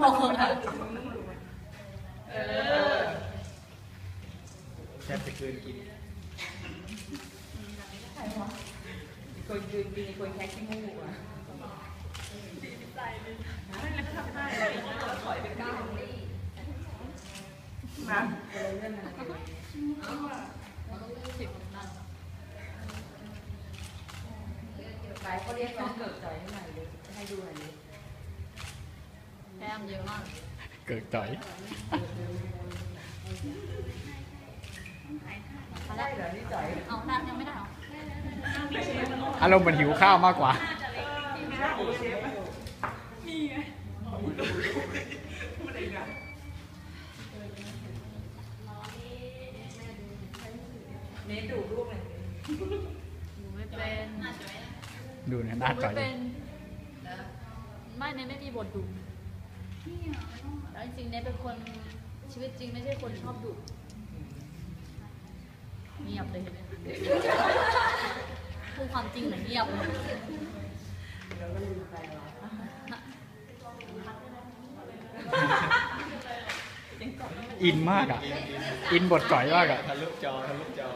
บอกคนอะเออแทบจะคืนกินคนยืนมีคนแท็กที่มูกอะมาสิบนั่นไปเขาเรียกน้องเกิดจ่อยให้หน่อยเลยให้ดูหน่อยเลย แต้ม เยอะมากเกิดจ่อยได้เหรอนี่จ่อยเอาหน้ายังไม่ได้เหรออารมณ์เหมือนหิวข้าวมากกว่าเน้ดูรูปเลยหนูไม่เป็นดูเนี่ยหหน้านูจ่ไม่อยเป็นไม่เนยไม่มีบทดุ แล้วจริงๆเนยเป็นคนชีวิตจริงไม่ใช่คนชอบดุเงียบเลยเห็นไหมพูดความจริงเหมือนเงียบอินมากอะ อินบทจ่อยมากอะ ทะลุจอ ทะลุจอ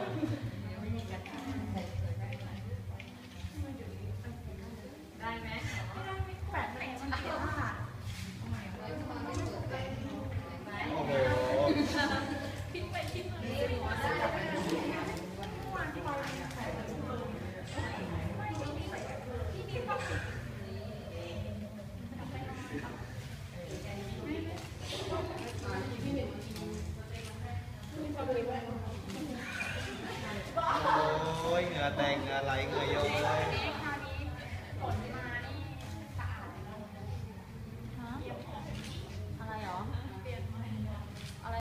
người à, tiền à, lại người vô.